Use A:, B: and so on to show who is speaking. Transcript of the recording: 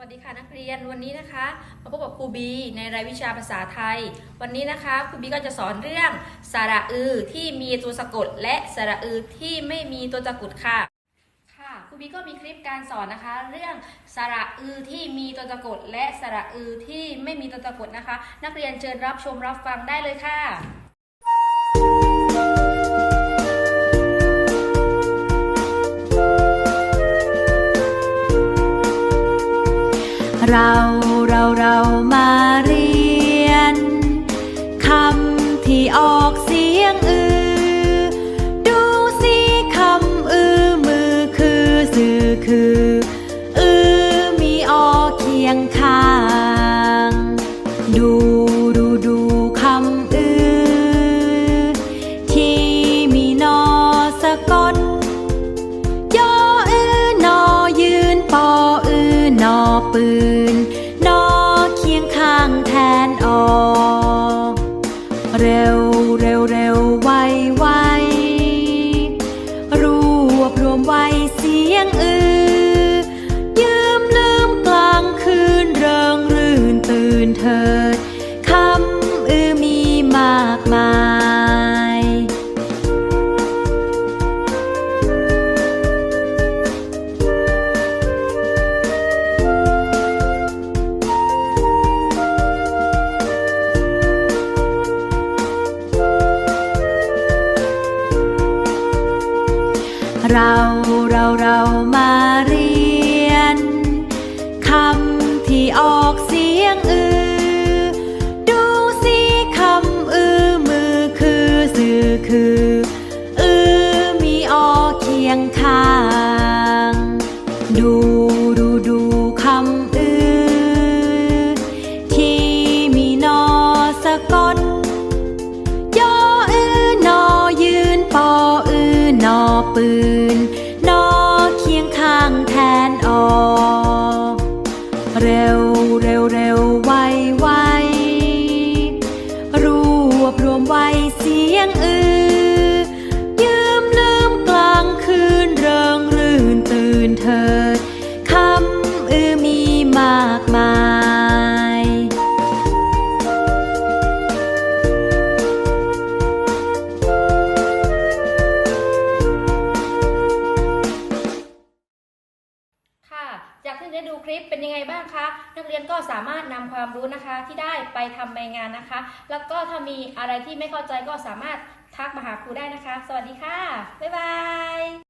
A: วัสดีค่ะนักเรียนวันนี้นะคะมาพบกับครูบีในรายวิชาภาษาไทย วันนี้นะคะครูบีก็จะสอนเรื่องสระอือที่มีตัวสะกด และสระอือที่ไม่มีตัวสะกดค่ะ ค่ะครูบีก็มีคลิปการสอนนะคะ เรื่องสระอือที่มีตัวสะกด และสระอือที่ไม่มีตัวสะกดนะคะ นักเรียนเชิญรับชมรับฟังได้เลยค่ะ
B: เราเราเรามาเรียนคำที่ออกเสียงอือ ดูสิคำอือมือคือสื่อคือ อือมีออเคียงข้าง ดู ปืน นอเคียงข้างแทนออเร็วเร็วเร็วไวไวรวบรวมไว้เสียงอือ เราเราเรามาเรียนคำที่ออกเสียงอือ ดูสิคำอือมือคือสื่อคือ อือมีออเคียงข้าง ดู เร็วเร็วเร็วไวไวรวบรวมไว้เสียงอือ
A: จากที่ได้ดูคลิปเป็นยังไงบ้างคะ นักเรียนก็สามารถนำความรู้นะคะ ที่ได้ไปทำใบงานนะคะ แล้วก็ถ้ามีอะไรที่ไม่เข้าใจก็สามารถทักมาหาครูได้นะคะ สวัสดีค่ะ บ๊ายบาย